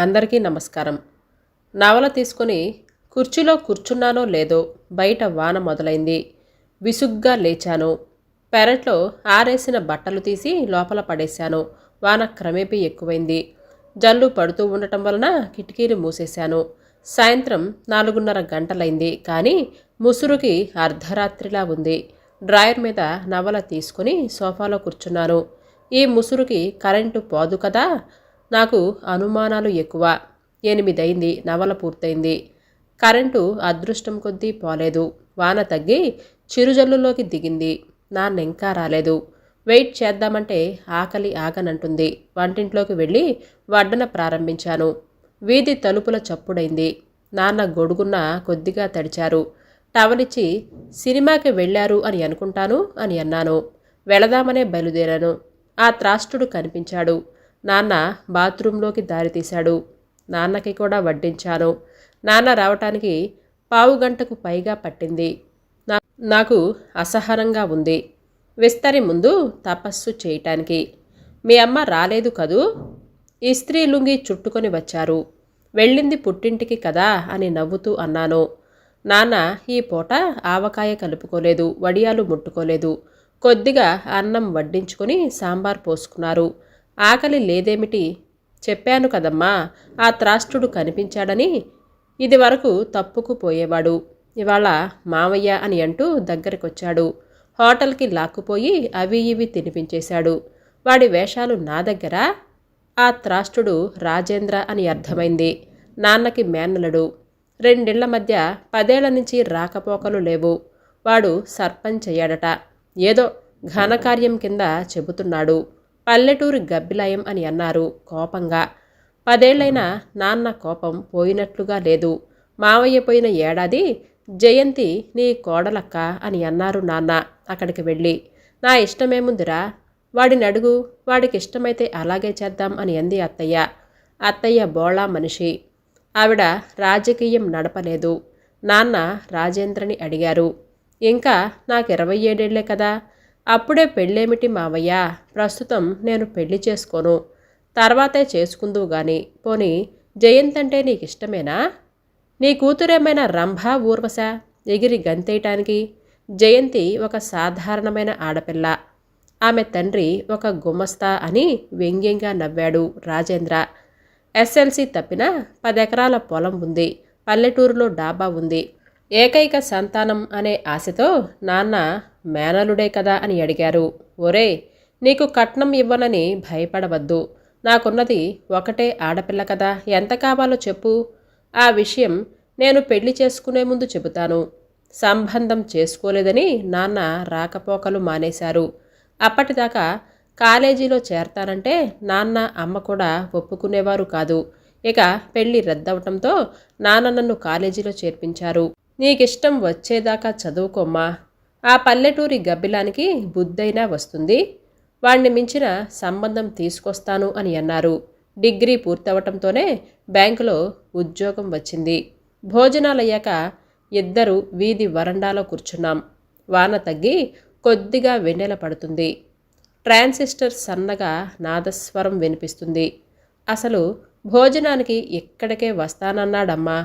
అందరికీ నమస్కారం. నవల తీసుకొని కుర్చీలో కూర్చున్నానో లేదో బయట వాన మొదలైంది. విసుగ్గా లేచాను. పెరట్లో ఆరేసిన బట్టలు తీసి లోపల పడేశాను. వాన క్రమేపీ ఎక్కువైంది. జల్లు పడుతూ ఉండటం వలన కిటికీలు మూసేశాను. సాయంత్రం నాలుగున్నర గంటలైంది కానీ ముసురుకి అర్ధరాత్రిలా ఉంది. డ్రాయర్ మీద నవల తీసుకుని సోఫాలో కూర్చున్నాను. ఈ ముసురుకి కరెంటు పోదు కదా నాకు అనుమానాలు ఎక్కువ. ఎనిమిదైంది నవల పూర్తయింది. కరెంటు అదృష్టం కొద్దీ పోలేదు. వాన తగ్గి చిరుజల్లులోకి దిగింది. నాన్న ఇంకా రాలేదు. వెయిట్ చేద్దామంటే ఆకలి ఆగనంటుంది. వంటింట్లోకి వెళ్ళి వడ్డన ప్రారంభించాను. వీధి తలుపుల చప్పుడైంది. నాన్న గొడుగున్న కొద్దిగా తడిచారు. టవలిచ్చి సినిమాకి వెళ్ళారు అని అనుకుంటాను అని అన్నాను. వెళదామనే బయలుదేరాను. ఆ త్రాష్టుడు కనిపించాడు. నాన్న బాత్రూంలోకి దారితీశాడు నాన్నకి కూడా వడ్డించాను. నాన్న రావటానికి పావు గంటకు పైగా పట్టింది. నా- నాకు అసహనంగా ఉంది. విస్తరి ముందు తపస్సు చేయటానికి. మీ అమ్మ రాలేదు కదూ? ఇస్త్రీ లుంగి చుట్టుకొని వచ్చారు. వెళ్ళింది పుట్టింటికి కదా అని నవ్వుతూ అన్నాను. నాన్న ఈ పూట ఆవకాయ కలుపుకోలేదు వడియాలు ముట్టుకోలేదు. కొద్దిగా అన్నం వడ్డించుకొని సాంబార్ పోసుకున్నారు. ఆకలి లేదేమిటి? చెప్పాను కదమ్మా ఆ త్రాష్టుడు కనిపించాడని. ఇది వరకు తప్పుకు పోయేవాడు. ఇవాళ మావయ్య అని అంటూ దగ్గరికొచ్చాడు. హోటల్కి లాక్కుపోయి అవి ఇవి తినిపించేశాడు. వాడి వేషాలు నా దగ్గర? ఆ త్రాష్టుడు రాజేంద్ర అని అర్థమైంది. నాన్నకి మేనలుడు రెండిళ్ళ మధ్య పదేళ్ళ నుంచి రాకపోకలు లేవు. వాడు సర్పంచ్ అయ్యాడట ఏదో ఘనకార్యం కింద చెబుతున్నాడు. పల్లెటూరి గబ్బిలాయం అని అన్నారు. కోపంగా పదేళ్ళైనా నాన్న కోపం పోయినట్లుగా లేదు. మావయ్య పోయిన ఏడాది జయంతి నీ కోడలక్క అని అన్నారు నాన్న అక్కడికి వెళ్ళి. నా ఇష్టమేముందిరా? వాడిని అడుగు. వాడికి ఇష్టమైతే అలాగే చేద్దాం అని అంది అత్తయ్య. అత్తయ్య బోళా మనిషి. ఆవిడ రాజకీయం నడపలేదు. నాన్న రాజేంద్రని అడిగారు. ఇంకా నాకు ఇరవై ఏడేళ్ళే కదా. అప్పుడే పెళ్ళేమిటి మావయ్య? ప్రస్తుతం నేను పెళ్ళి చేసుకోను. తర్వాతే చేసుకుందువు గాని పోనీ జయంత్ అంటే నీకు ఇష్టమేనా నీ కూతురేమైనా రంభ ఊర్వశ? ఎగిరి గంతేయటానికి జయంతి ఒక సాధారణమైన ఆడపిల్ల. ఆమె తండ్రి ఒక గుమస్తా అని వ్యంగ్యంగా నవ్వాడు రాజేంద్ర. ఎస్ఎల్సి తప్పిన పదెకరాల పొలం ఉంది. పల్లెటూరులో డాబా ఉంది. ఏకైక సంతానం అనే ఆశతో నాన్న మేనలుడే కదా అని అడిగారు. ఒరే నీకు కట్నం ఇవ్వనని భయపడవద్దు. నాకున్నది ఒకటే ఆడపిల్ల కదా ఎంత కావాలో చెప్పు. ఆ విషయం నేను పెళ్ళి చేసుకునే ముందు చెబుతాను. సంబంధం చేసుకోలేదని నాన్న రాకపోకలు మానేశారు. అప్పటిదాకా కాలేజీలో చేరతానంటే నాన్న అమ్మ కూడా ఒప్పుకునేవారు కాదు. ఇక పెళ్ళి రద్దవటంతో నాన్న నన్ను కాలేజీలో చేర్పించారు. నీకిష్టం వచ్చేదాకా చదువుకోమ్మా. ఆ పల్లెటూరి గబ్బిలానికి బుద్ధైనా వస్తుంది. వాణ్ణి మించిన సంబంధం తీసుకొస్తాను అని అన్నారు. డిగ్రీ పూర్తవటంతోనే బ్యాంకులో ఉద్యోగం వచ్చింది. భోజనాలయ్యాక ఇద్దరు వీధి వరండాలో కూర్చున్నాం. వాన తగ్గి కొద్దిగా వెన్నెల పడుతుంది. ట్రాన్సిస్టర్ సన్నగా నాదస్వరం వినిపిస్తుంది. అసలు భోజనానికి ఇక్కడికే వస్తానన్నాడమ్మా.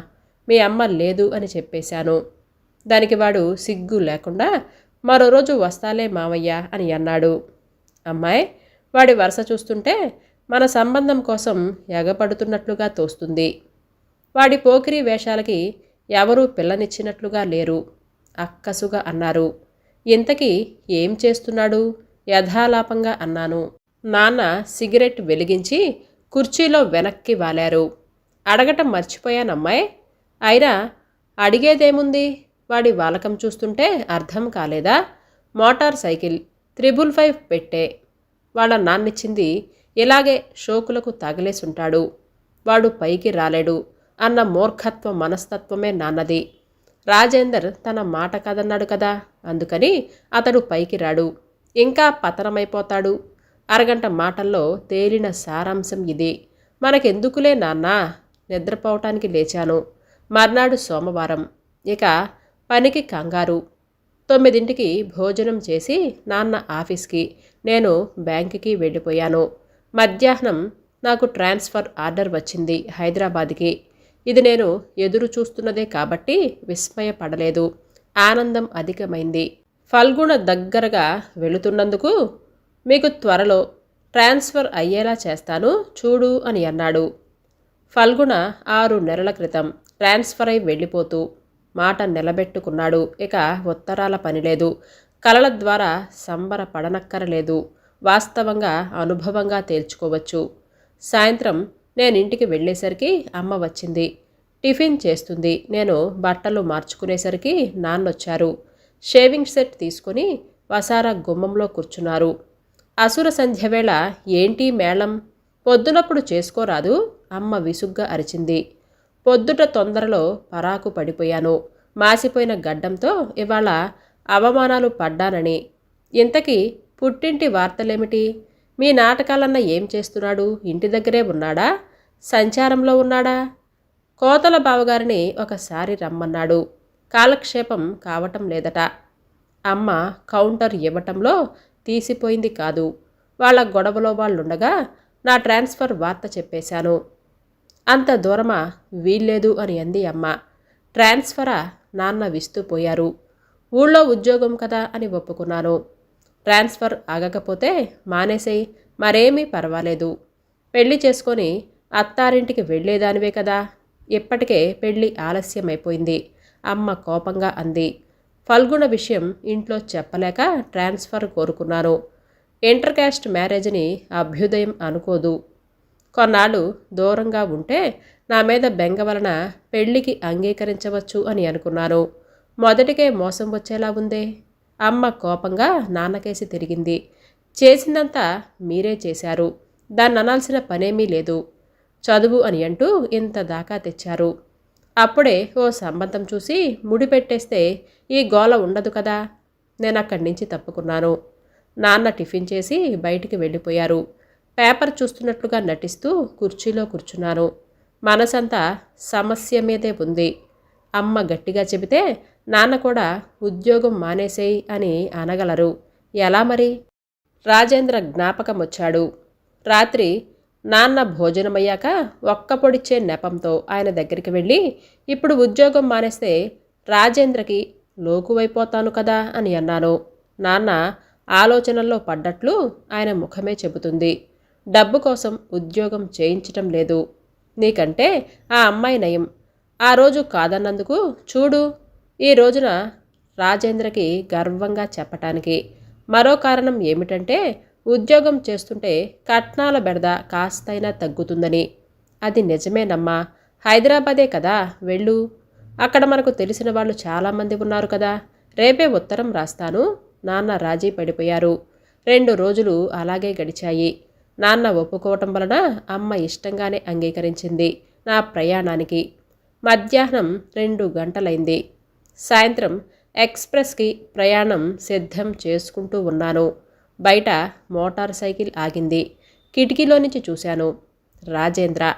మీ అమ్మ లేదు అని చెప్పేశాను. దానికి వాడు సిగ్గు లేకుండా మరో రోజు వస్తాలే మావయ్య అని అన్నాడు. అమ్మాయి వాడి వరుస చూస్తుంటే మన సంబంధం కోసం ఎగపడుతున్నట్లుగా తోస్తుంది. వాడి పోకిరి వేషాలకి ఎవరూ పిల్లనిచ్చినట్లుగా లేరు. అక్కసుగా అన్నారు. ఇంతకీ ఏం చేస్తున్నాడు? యథాలాపంగా అన్నాను. నాన్న సిగరెట్ వెలిగించి కుర్చీలో వెనక్కి వాలారు. అడగటం మర్చిపోయానమ్మాయి. అయినా అడిగేదేముంది? వాడి వాలకం చూస్తుంటే అర్థం కాలేదా? మోటార్ సైకిల్ త్రిబుల్ ఫైవ్ పెట్టే. వాళ్ళ నాన్నిచ్చింది ఇలాగే షోకులకు తగిలేసుంటాడు. వాడు పైకి రాలేడు అన్న మూర్ఖత్వ మనస్తత్వమే నాన్నది. రాజేందర్ తన మాట కదన్నాడు కదా? అందుకని అతడు పైకి రాడు. ఇంకా పతనమైపోతాడు. అరగంట మాటల్లో తేలిన సారాంశం ఇది. మనకెందుకులే నాన్నా? నిద్రపోవటానికి లేచాను. మర్నాడు సోమవారం. ఇక పనికి కంగారు. తొమ్మిదింటికి భోజనం చేసి నాన్న ఆఫీస్కి నేను బ్యాంకుకి వెళ్ళిపోయాను. మధ్యాహ్నం నాకు ట్రాన్స్ఫర్ ఆర్డర్ వచ్చింది హైదరాబాద్కి. ఇది నేను ఎదురు చూస్తున్నదే కాబట్టి విస్మయపడలేదు. ఆనందం అధికమైంది. ఫల్గుణ దగ్గరగా వెళుతున్నందుకు మీకు త్వరలో ట్రాన్స్ఫర్ అయ్యేలా చేస్తాను చూడు అని అన్నాడు. ఫల్గుణ ఆరు నెలల క్రితం ట్రాన్స్ఫర్ అయి వెళ్ళిపోతూ మాట నిలబెట్టుకున్నాడు. ఇక ఉత్తరాల పని లేదు. కలల ద్వారా సంబరపడనక్కరలేదు. వాస్తవంగా అనుభవంగా తేల్చుకోవచ్చు. సాయంత్రం నేను ఇంటికి వెళ్ళేసరికి అమ్మ వచ్చింది. టిఫిన్ చేస్తుంది. నేను బట్టలు మార్చుకునేసరికి నాన్నొచ్చారు. షేవింగ్ సెట్ తీసుకుని వసారా గుమ్మంలో కూర్చున్నారు. అసుర సంధ్య వేళ ఏంటి మేళం? పొద్దునప్పుడు చేసుకోరాదు? అమ్మ విసుగ్గా అరిచింది. పొద్దుట తొందరలో పరాకు పడిపోయాను. మాసిపోయిన గడ్డంతో ఇవాళ అవమానాలు పడ్డానని. ఇంతకీ పుట్టింటి వార్తలేమిటి? మీ నాటకాలన్న ఏం చేస్తున్నాడు? ఇంటి దగ్గరే ఉన్నాడా? సంచారంలో ఉన్నాడా? కోతల బావగారిని ఒకసారి రమ్మన్నాడు. కాలక్షేపం కావటం లేదట. అమ్మ కౌంటర్ ఇవ్వటంలో తీసిపోయింది కాదు. వాళ్ళ గొడవలో వాళ్ళుండగా నా ట్రాన్స్ఫర్ వార్త చెప్పేశాను. అంత దూరమా? వీల్లేదు అని అంది అమ్మ. ట్రాన్స్ఫరా? నాన్న విస్తూపోయారు ఊళ్ళో ఉద్యోగం కదా అని ఒప్పుకున్నాను. ట్రాన్స్ఫర్ ఆగకపోతే మానేసేయి మరేమీ పర్వాలేదు. పెళ్ళి చేసుకొని అత్తారింటికి వెళ్ళేదానివే కదా. ఇప్పటికే పెళ్ళి ఆలస్యమైపోయింది. అమ్మ కోపంగా అంది. ఫల్గుణ విషయం ఇంట్లో చెప్పలేక ట్రాన్స్ఫర్ కోరుకున్నాను. ఇంటర్ క్యాస్ట్ మ్యారేజ్ని అభ్యుదయం అనుకోదు. కొన్నాళ్ళు దూరంగా ఉంటే నా మీద బెంగ వలన పెళ్ళికి అంగీకరించవచ్చు అని అనుకున్నాను. మొదటికే మోసం వచ్చేలా ఉందే. అమ్మ కోపంగా నాన్నకేసి తిరిగింది. చేసిందంతా మీరే చేశారు. దాన్ని అనాల్సిన పనేమీ లేదు. చదువు అని అంటూ ఇంత దాకా తెచ్చారు. అప్పుడే ఓ సంబంధం చూసి ముడిపెట్టేస్తే ఈ గోల ఉండదు కదా. నేను అక్కడి నుంచి తప్పుకున్నాను. నాన్న టిఫిన్ చేసి బయటికి వెళ్ళిపోయారు. పేపర్ చూస్తున్నట్లుగా నటిస్తూ కుర్చీలో కూర్చున్నాను మనసంతా సమస్య మీదే ఉంది. అమ్మ గట్టిగా చెబితే నాన్న కూడా ఉద్యోగం మానేసేయి అని అనగలరు. ఎలా మరి? రాజేంద్ర జ్ఞాపకం వచ్చాడు రాత్రి నాన్న భోజనమయ్యాక ఒక్క పొడిచ్చే నెపంతో ఆయన దగ్గరికి వెళ్ళి ఇప్పుడు ఉద్యోగం మానేస్తే రాజేంద్రకి లోకువైపోతాను కదా అని అన్నాను. నాన్న ఆలోచనల్లో పడ్డట్లు ఆయన ముఖమే చెబుతుంది. డబ్బు కోసం ఉద్యోగం చేయించటం లేదు. నీకంటే ఆ అమ్మాయి నయం. ఆ రోజు కాదన్నందుకు చూడు. ఈ రోజున రాజేంద్రకి గర్వంగా చెప్పటానికి మరో కారణం ఏమిటంటే ఉద్యోగం చేస్తుంటే కట్నాల బెడద కాస్తైనా తగ్గుతుందని. అది నిజమేనమ్మా. హైదరాబాదే కదా వెళ్ళు. అక్కడ మనకు తెలిసిన వాళ్ళు చాలామంది ఉన్నారు కదా. రేపే ఉత్తరం రాస్తాను. నాన్న రాజీ పడిపోయారు. రెండు రోజులు అలాగే గడిచాయి. నాన్న ఒప్పుకోవటం వలన అమ్మ ఇష్టంగానే అంగీకరించింది నా ప్రయాణానికి. మధ్యాహ్నం రెండు గంటలైంది. సాయంత్రం ఎక్స్ప్రెస్కి ప్రయాణం సిద్ధం చేసుకుంటూ ఉన్నాను. బయట మోటార్ సైకిల్ ఆగింది. కిటికీలో నుంచి చూశాను. రాజేంద్ర.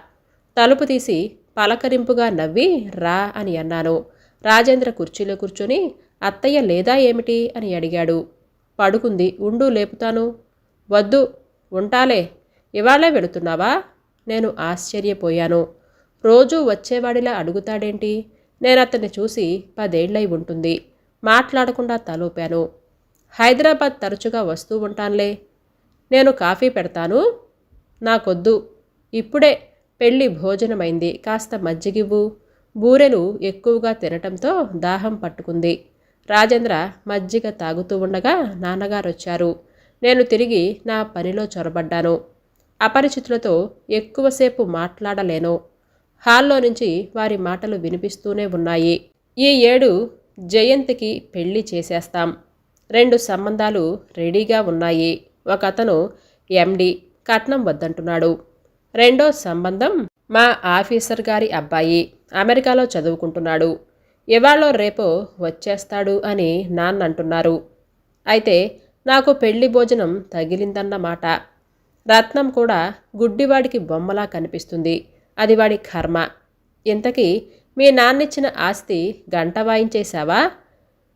తలుపు తీసి పలకరింపుగా నవ్వి రా అని అన్నాను. రాజేంద్ర కుర్చీలో కూర్చొని అత్తయ్య లేదా ఏమిటి అని అడిగాడు. పడుకుంది. ఉండు లేపుతాను. వద్దు ఉంటాలే. ఇవాళే వెళుతున్నావా? నేను ఆశ్చర్యపోయాను. రోజూ వచ్చేవాడిలా అడుగుతాడేంటి? నేను అతన్ని చూసి పదేళ్ళై ఉంటుంది. మాట్లాడకుండా తలూపాను. హైదరాబాద్ తరచుగా వస్తూ ఉంటానులే. నేను కాఫీ పెడతాను? నాకొద్దు. ఇప్పుడే పెళ్ళి భోజనమైంది. కాస్త మజ్జిగివ్వు. బూరెలు ఎక్కువగా తినటంతో దాహం పట్టుకుంది. రాజేంద్ర మజ్జిగ తాగుతూ ఉండగా నాన్నగారు వచ్చారు నేను తిరిగి నా పనిలో చొరబడ్డాను. అపరిచితులతో ఎక్కువసేపు మాట్లాడలేను. హాల్లో నుంచి వారి మాటలు వినిపిస్తూనే ఉన్నాయి. ఈ ఏడు జయంతికి పెళ్ళి చేసేస్తాం. రెండు సంబంధాలు రెడీగా ఉన్నాయి. ఒక అతను ఎండి కట్నం వద్దంటున్నాడు. రెండో సంబంధం మా ఆఫీసర్ గారి అబ్బాయి అమెరికాలో చదువుకుంటున్నాడు. ఇవాళో రేపో వచ్చేస్తాడు అని నాన్న అంటున్నారు అయితే నాకు పెళ్ళి భోజనం తగిలిందన్నమాట రత్నం కూడా గుడ్డివాడికి బొమ్మలా కనిపిస్తుంది. అది వాడి కర్మ. ఇంతకీ మీ నాన్నిచ్చిన ఆస్తి గంట వాయించేశావా?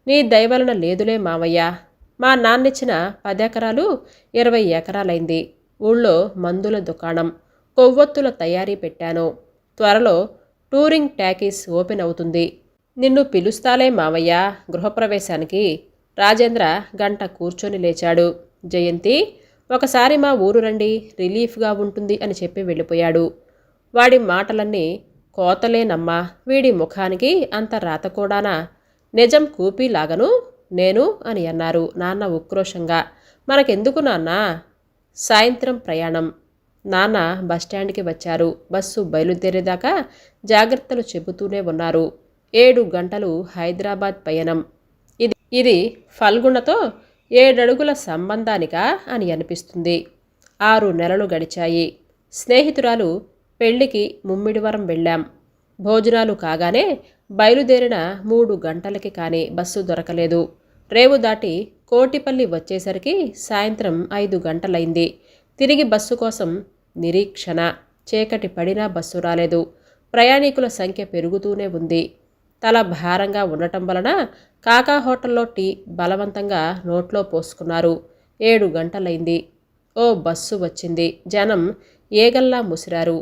నీ దయవలన లేదులే మావయ్య. మా నాన్నిచ్చిన పది ఎకరాలు ఇరవై ఎకరాలైంది. ఊళ్ళో మందుల దుకాణం. కొవ్వొత్తుల తయారీ పెట్టాను. త్వరలో టూరింగ్ ట్యాకీస్ ఓపెన్ అవుతుంది. నిన్ను పిలుస్తాలే మావయ్య గృహప్రవేశానికి. రాజేంద్ర గంట కూర్చొని లేచాడు. జయంతి ఒకసారి మా ఊరు రండి రిలీఫ్గా ఉంటుంది అని చెప్పి వెళ్ళిపోయాడు. వాడి మాటలన్నీ కోతలేనమ్మా వీడి ముఖానికి అంత రాత కూడానా? నిజం కూపీలాగను నేను అని అన్నారు నాన్న ఉక్రోషంగా. మనకెందుకు నాన్న? సాయంత్రం ప్రయాణం. నాన్న బస్టాండ్కి వచ్చారు. బస్సు బయలుదేరేదాకా జాగ్రత్తలు చెబుతూనే ఉన్నారు. ఏడు గంటలు హైదరాబాద్ పయనం. ఇది ఫల్గుణతో ఏడడుగుల సంబంధానికా అని అనిపిస్తుంది. ఆరు నెలలు గడిచాయి. స్నేహితురాలు పెళ్ళికి ముమ్మిడివరం వెళ్ళాం. భోజనాలు కాగానే బయలుదేరిన మూడు గంటలకి కానీ బస్సు దొరకలేదు. రేవు దాటి కోటిపల్లి వచ్చేసరికి సాయంత్రం ఐదు గంటలైంది. తిరిగి బస్సు కోసం నిరీక్షణ. చీకటి పడినా బస్సు రాలేదు. ప్రయాణికుల సంఖ్య పెరుగుతూనే ఉంది. తల భారంగా ఉండటం వలన కాకా హోటల్లో టీ బలవంతంగా నోట్లో పోసుకున్నారు. ఏడు గంటలైంది. ఓ బస్సు వచ్చింది. జనం ఏగల్లా ముసిరారు.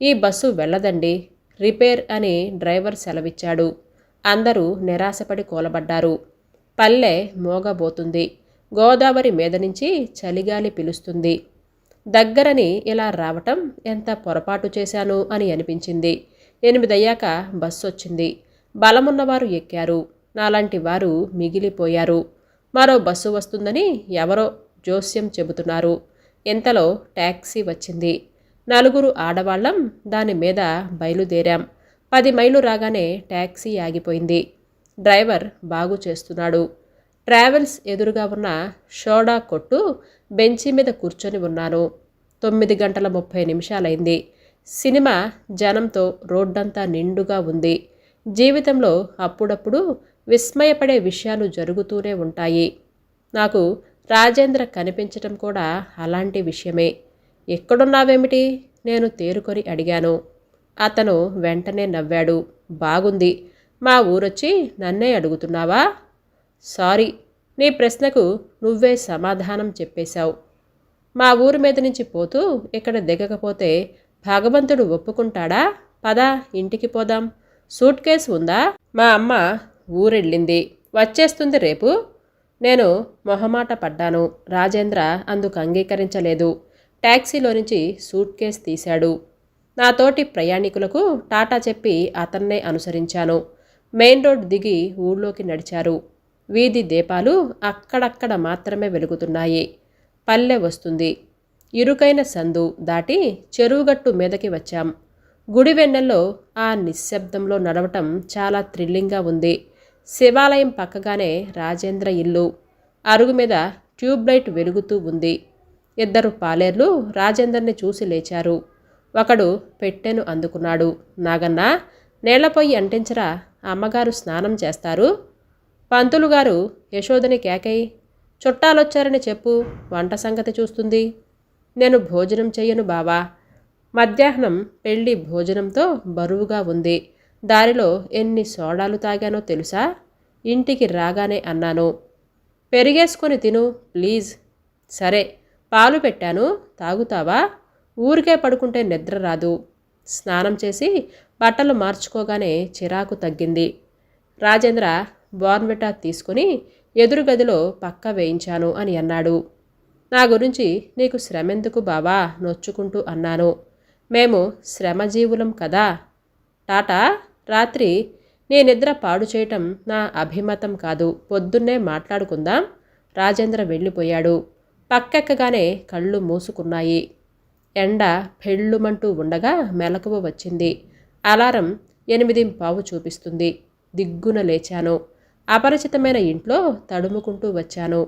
ఈ బస్సు వెళ్ళదండి. రిపేర్ అని డ్రైవర్ సెలవిచ్చాడు. అందరూ నిరాశపడి కూలబడ్డారు. పల్లె మోగబోతుంది. గోదావరి మీద నుంచి చలిగాలి పిలుస్తుంది. దగ్గరని ఇలా రావటం ఎంత పొరపాటు చేశాను అని అనిపించింది. ఎనిమిదయ్యాక బస్సు వచ్చింది బలమున్నవారు ఎక్కారు. నాలాంటి వారు మిగిలిపోయారు. మరో బస్సు వస్తుందని ఎవరో జోస్యం చెబుతున్నారు. ఎంతలో ట్యాక్సీ వచ్చింది. నలుగురు ఆడవాళ్ళం దాని మీద బయలుదేరాం. పది మైలు రాగానే ట్యాక్సీ ఆగిపోయింది. డ్రైవర్ బాగు చేస్తున్నాడు. ట్రావెల్స్ ఎదురుగా ఉన్న షోడా కొట్టు బెంచి మీద కూర్చొని ఉన్నాను. తొమ్మిది గంటల ముప్పై నిమిషాలైంది. సినిమా జనంతో రోడ్డంతా నిండుగా ఉంది. జీవితంలో అప్పుడప్పుడు విస్మయపడే విషయాలు జరుగుతూనే ఉంటాయి. నాకు రాజేంద్ర కనిపించటం కూడా అలాంటి విషయమే. ఎక్కడున్నావేమిటి? నేను తేరుకొని అడిగాను. అతను వెంటనే నవ్వాడు. బాగుంది. మా ఊరొచ్చి నన్నే అడుగుతున్నావా? సారీ. నీ ప్రశ్నకు నువ్వే సమాధానం చెప్పేశావు. మా ఊరి మీద నుంచి పోతూ ఇక్కడ దిగకపోతే భగవంతుడు ఒప్పుకుంటాడా? పదా ఇంటికి పోదాం. సూట్ కేసు ఉందా? మా అమ్మ ఊరెళ్ళింది. వచ్చేస్తుంది రేపు. నేను మొహమాట పడ్డాను. రాజేంద్ర అందుకు అంగీకరించలేదు. ట్యాక్సీలో నుంచి సూట్ కేస్ తీశాడు. నాతోటి ప్రయాణికులకు టాటా చెప్పి అతన్నే అనుసరించాను. మెయిన్ రోడ్ దిగి ఊళ్ళోకి నడిచారు. వీధి దీపాలు అక్కడక్కడ మాత్రమే వెలుగుతున్నాయి. పల్లె వస్తుంది. ఇరుకైన సందు దాటి చెరువుగట్టు మీదకి వచ్చాం. గుడి వెన్నెల్లో ఆ నిశ్శబ్దంలో నడవటం చాలా థ్రిల్లింగ్గా ఉంది. శివాలయం పక్కగానే రాజేంద్ర ఇల్లు. అరుగు మీద ట్యూబ్లైట్ వెలుగుతూ ఉంది. ఇద్దరు పాలేర్లు రాజేందర్ని చూసి లేచారు. ఒకడు పెట్టెను అందుకున్నాడు. నాగన్న నేలపొయ్యి అంటించరా అమ్మగారు స్నానం చేస్తారు. పంతులు గారు యశోదని కేకై చుట్టాలొచ్చారని చెప్పు వంట సంగతి చూస్తుంది. నేను భోజనం చెయ్యను బావా. మధ్యాహ్నం పెళ్ళి భోజనంతో బరువుగా ఉంది. దారిలో ఎన్ని సోడాలు తాగానో తెలుసా? ఇంటికి రాగానే అన్నాను. పెరిగేసుకొని తిను ప్లీజ్. సరే పాలు పెట్టాను తాగుతావా? ఊరికే పడుకుంటే నిద్ర రాదు. స్నానం చేసి బట్టలు మార్చుకోగానే చిరాకు తగ్గింది. రాజేంద్ర బోర్న్విటా తీసుకుని ఎదురుగదిలో పక్క వేయించాను అని అన్నాడు. నా గురించి నీకు శ్రమెందుకు బావా? నొచ్చుకుంటూ అన్నాను. మేము శ్రమజీవులం కదా? టాటా రాత్రి నీ నిద్ర పాడు చేయటం నా అభిమతం కాదు. పొద్దున్నే మాట్లాడుకుందాం. రాజేంద్ర వెళ్ళిపోయాడు. పక్కెక్కగానే కళ్ళు మూసుకున్నాయి. ఎండ పెళ్ళుమంటూ ఉండగా మెలకువ వచ్చింది. అలారం ఎనిమిది పావు చూపిస్తుంది. దిగ్గున లేచాను. అపరిచితమైన ఇంట్లో తడుముకుంటూ వచ్చాను.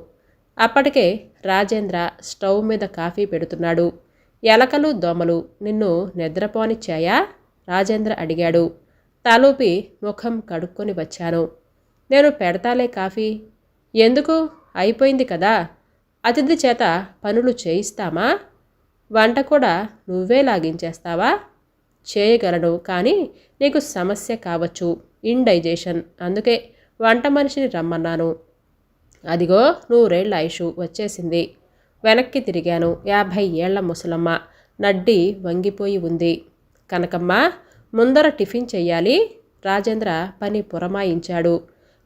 అప్పటికే రాజేంద్ర స్టవ్ మీద కాఫీ పెడుతున్నాడు. ఎలకలు దోమలు నిన్ను నిద్రపోనిచ్చాయా? రాజేంద్ర అడిగాడు. తలూపి ముఖం కడుక్కొని వచ్చాను. నేను పెడతాలే కాఫీ. ఎందుకు? అయిపోయింది కదా. అతిథి చేత పనులు చేయిస్తామా? వంట కూడా నువ్వే లాగించేస్తావా? చేయగలను కానీ నీకు సమస్య కావచ్చు. ఇండైజేషన్. అందుకే వంట మనిషిని రమ్మన్నాను. అదిగో నూరేళ్ళ ఆయుషు వచ్చేసింది. వెనక్కి తిరిగాను. యాభై ఏళ్ళ ముసలమ్మ. నడ్డి వంగిపోయి ఉంది. కనకమ్మ ముందర టిఫిన్ చెయ్యాలి. రాజేంద్ర పని పురమాయించాడు.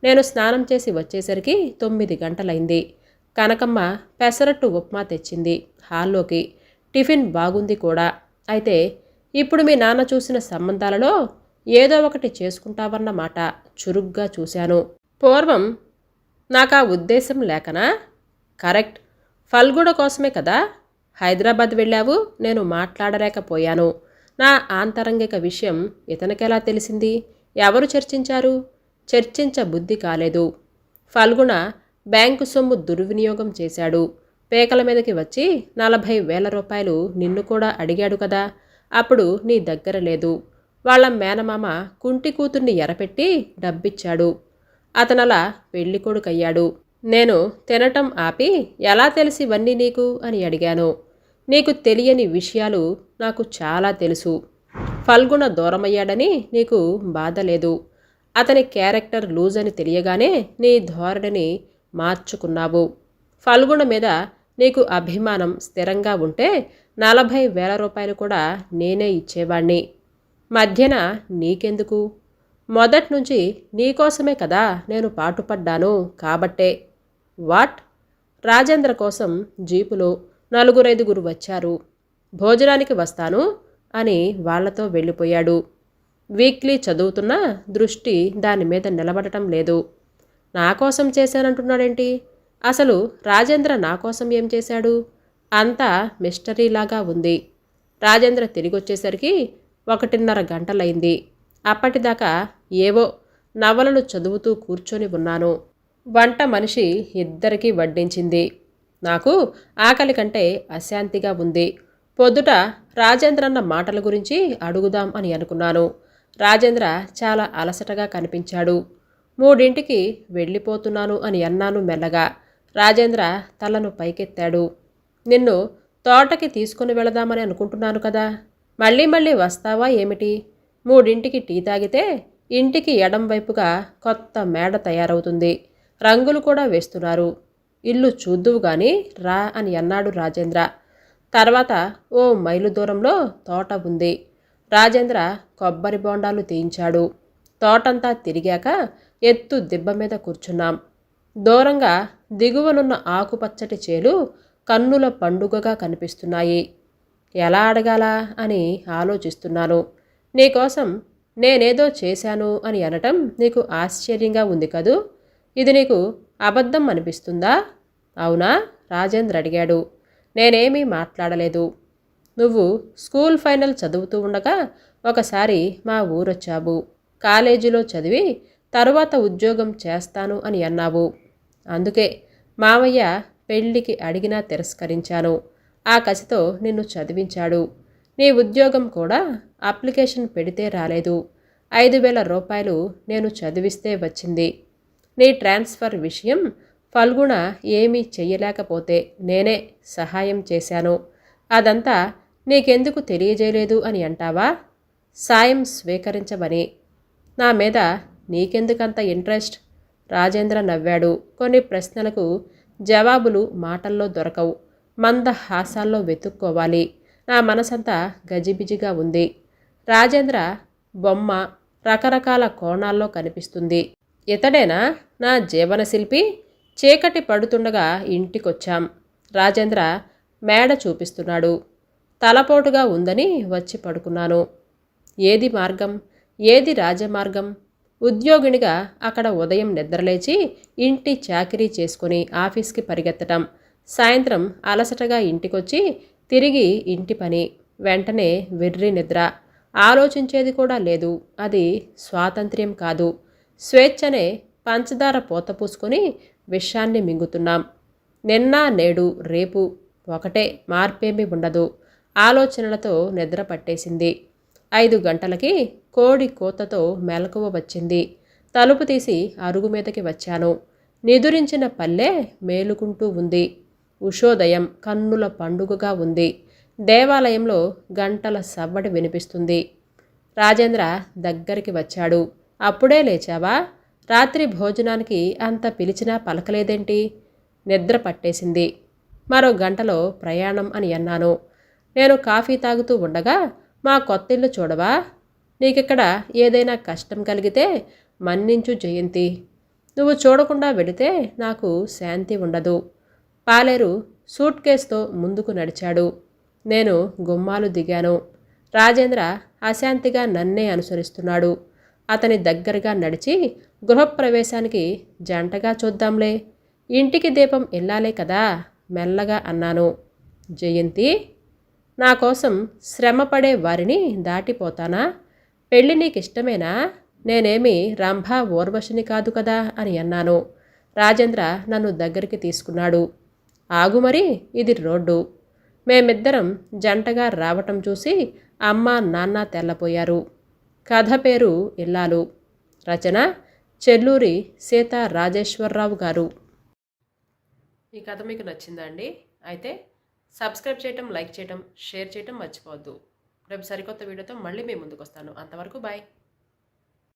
నేను స్నానం చేసి వచ్చేసరికి తొమ్మిది గంటలైంది. కనకమ్మ పెసరట్టు ఉప్మా తెచ్చింది హాల్లోకి. టిఫిన్ బాగుంది కూడా. అయితే ఇప్పుడు మీ నాన్న చూసిన సంబంధాలలో ఏదో ఒకటి చేసుకుంటావన్నమాట చురుగ్గా చూశాను. పూర్వం నాకు ఆ ఉద్దేశం లేకనా? కరెక్ట్. ఫల్గుణ కోసమే కదా? హైదరాబాద్ వెళ్ళావు నేను మాట్లాడలేకపోయాను. నా ఆంతరంగిక విషయం ఇతనికెలా తెలిసింది? ఎవరు చర్చించారు? చర్చించ బుద్ధి కాలేదు. ఫల్గుణ బ్యాంకు సొమ్ము దుర్వినియోగం చేశాడు. పేకల మీదకి వచ్చి నలభై వేల రూపాయలు నిన్ను కూడా అడిగాడు కదా? అప్పుడు నీ దగ్గర లేదు. వాళ్ళ మేనమామ కుంటి కూతుర్ని ఎరపెట్టి డబ్బిచ్చాడు. అతనలా పెళ్ళి కొడుకయ్యాడు. నేను తినటం ఆపి ఎలా తెలిసి ఇవన్నీ నీకు? అని అడిగాను. నీకు తెలియని విషయాలు నాకు చాలా తెలుసు. ఫల్గుణ దూరమయ్యాడని నీకు బాధ లేదు. అతని క్యారెక్టర్ లూజ్ అని తెలియగానే నీ ధోరణిని మార్చుకున్నావు. ఫల్గుణ మీద నీకు అభిమానం స్థిరంగా ఉంటే నలభై వేల రూపాయలు కూడా నేనే ఇచ్చేవాణ్ణి. మధ్యన నీకెందుకు? మొదట్నుంచి నీకోసమే కదా నేను పాటుపడ్డాను కాబట్టే. వాట్? రాజేంద్ర కోసం జీపులో నలుగురైదుగురు వచ్చారు. భోజనానికి వస్తాను అని వాళ్ళతో వెళ్ళిపోయాడు. వీక్లీ చదువుతున్న దృష్టి దాని మీద నిలబడటం లేదు. నా కోసం చేశానంటున్నాడేంటి? అసలు రాజేంద్ర నా కోసం ఏం చేశాడు? అంతా మిస్టరీలాగా ఉంది. రాజేంద్ర తిరిగొచ్చేసరికి ఒకటిన్నర గంటలైంది. అప్పటిదాకా ఏవో నవలలు చదువుతూ కూర్చొని ఉన్నాను. వంట మనిషి ఇద్దరికీ వడ్డించింది. నాకు ఆకలి కంటే అశాంతిగా ఉంది. పొద్దుట రాజేంద్రన్న మాటల గురించి అడుగుదాం అని అనుకున్నాను. రాజేంద్ర చాలా అలసటగా కనిపించాడు. మూడింటికి వెళ్ళిపోతున్నాను అని అన్నాను మెల్లగా. రాజేంద్ర తలను పైకెత్తాడు. నిన్ను తోటకి తీసుకుని వెళదామని అనుకుంటున్నాను కదా. మళ్ళీ మళ్ళీ వస్తావా ఏమిటి? మూడింటికి టీ తాగితే ఇంటికి ఎడం వైపుగా కొత్త మేడ తయారవుతుంది. రంగులు కూడా వేస్తున్నారు. ఇల్లు చూద్దువు గాని రా అని అన్నాడు రాజేంద్ర. తర్వాత ఓ మైలు దూరంలో తోట ఉంది. రాజేంద్ర కొబ్బరి బోండాలు తీయించాడు. తోటంతా తిరిగాక ఎత్తు దిబ్బ మీద కూర్చున్నాం. దూరంగా దిగువనున్న ఆకుపచ్చటి చేలు కన్నుల పండుగగా కనిపిస్తున్నాయి. ఎలా అడగాలా అని ఆలోచిస్తున్నాను. నీకోసం నేనేదో చేశాను అని అనటం నీకు ఆశ్చర్యంగా ఉంది కదూ? ఇది నీకు అబద్ధం అనిపిస్తుందా? అవునా? రాజేంద్ర అడిగాడు. నేనేమీ మాట్లాడలేదు. నువ్వు స్కూల్ ఫైనల్ చదువుతూ ఉండగా ఒకసారి మా ఊరొచ్చావు. కాలేజీలో చదివి తరువాత ఉద్యోగం చేస్తాను అని అన్నావు. అందుకే మావయ్య పెళ్ళికి అడిగినా తిరస్కరించాను. ఆ కసితో నిన్ను చదివించాడు. నీ ఉద్యోగం కూడా అప్లికేషన్ పెడితే రాలేదు. ఐదు వేల రూపాయలు నేను చదివిస్తే వచ్చింది. నీ ట్రాన్స్ఫర్ విషయం ఫల్గుణ ఏమీ చెయ్యలేకపోతే నేనే సహాయం చేశాను. అదంతా నీకెందుకు తెలియజేయలేదు అని అంటావా? సాయం స్వీకరించమని. నా మీద నీకెందుకంత ఇంట్రెస్ట్? రాజేంద్ర నవ్వాడు. కొన్ని ప్రశ్నలకు జవాబులు మాటల్లో దొరకవు. మందహాసాల్లో వెతుక్కోవాలి. నా మనసంతా గజిబిజిగా ఉంది. రాజేంద్ర బొమ్మ రకరకాల కోణాల్లో కనిపిస్తుంది. ఇతడేనా? నా జీవనశిల్పి చీకటి పడుతుండగా ఇంటికొచ్చాం. రాజేంద్ర మేడ చూపిస్తున్నాడు. తలపోటుగా ఉందని వచ్చి పడుకున్నాను. ఏది మార్గం? ఏది రాజమార్గం? ఉద్యోగినిగా అక్కడ ఉదయం నిద్రలేచి ఇంటి చాకిరీ చేసుకుని ఆఫీస్కి పరిగెత్తటం. సాయంత్రం అలసటగా ఇంటికొచ్చి తిరిగి ఇంటి పని. వెంటనే వెర్రి నిద్ర. ఆలోచించేది కూడా లేదు. అది స్వాతంత్ర్యం కాదు. స్వేచ్ఛనే పంచదార పూత పూసుకొని విషాన్ని మింగుతున్నాం. నిన్న నేడు రేపు ఒకటే మార్పేమీ ఉండదు. ఆలోచనలతో నిద్ర పట్టేసింది. ఐదు గంటలకి కోడి కోతతో మెలకువ వచ్చింది. తలుపు తీసి అరుగు మీదకి వచ్చాను. నిదురించిన పల్లె మేలుకుంటూ ఉంది. ఉషోదయం కన్నుల పండుగగా ఉంది. దేవాలయంలో గంటల సవ్వడి వినిపిస్తుంది. రాజేంద్ర దగ్గరికి వచ్చాడు. అప్పుడే లేచావా? రాత్రి భోజనానికి అంత పిలిచినా పలకలేదేంటి? నిద్ర పట్టేసింది. మరో గంటలో ప్రయాణం అని అన్నాను. నేను కాఫీ తాగుతూ ఉండగా మా కొత్తిల్లు చూడవా? నీకిక్కడ ఏదైనా కష్టం కలిగితే మన్నించు జయంతి. నువ్వు చూడకుండా వెళితే నాకు శాంతి ఉండదు. పాలేరు సూట్ కేసుతో ముందుకు నడిచాడు. నేను గుమ్మాలు దిగాను. రాజేంద్ర అశాంతిగా నన్నే అనుసరిస్తున్నాడు. అతని దగ్గరగా నడిచి గృహప్రవేశానికి జంటగా చూద్దాంలే. ఇంటికి దీపం ఇల్లాలే కదా? మెల్లగా అన్నాను. జయంతి నా కోసం శ్రమపడే వారిని దాటిపోతానా? పెళ్ళి నీకు ఇష్టమేనా నేనేమి రంభ ఓర్వశిని కాదు కదా? అని అన్నాను. రాజేంద్ర నన్ను దగ్గరికి తీసుకున్నాడు. ఆగు మరి ఇది రోడ్డు. మేమిద్దరం జంటగా రావటం చూసి అమ్మ నాన్న తెల్లపోయారు. కథ పేరు ఇల్లాలు. రచన చెల్లూరి సీత రాజేశ్వరరావు గారు. ఈ కథ మీకు నచ్చిందా అండి? అయితే సబ్స్క్రైబ్ చేయటం లైక్ చేయటం షేర్ చేయటం మర్చిపోవద్దు. రేపు సరికొత్త వీడియోతో మళ్ళీ మీ ముందుకు వస్తాను అంతవరకు బాయ్.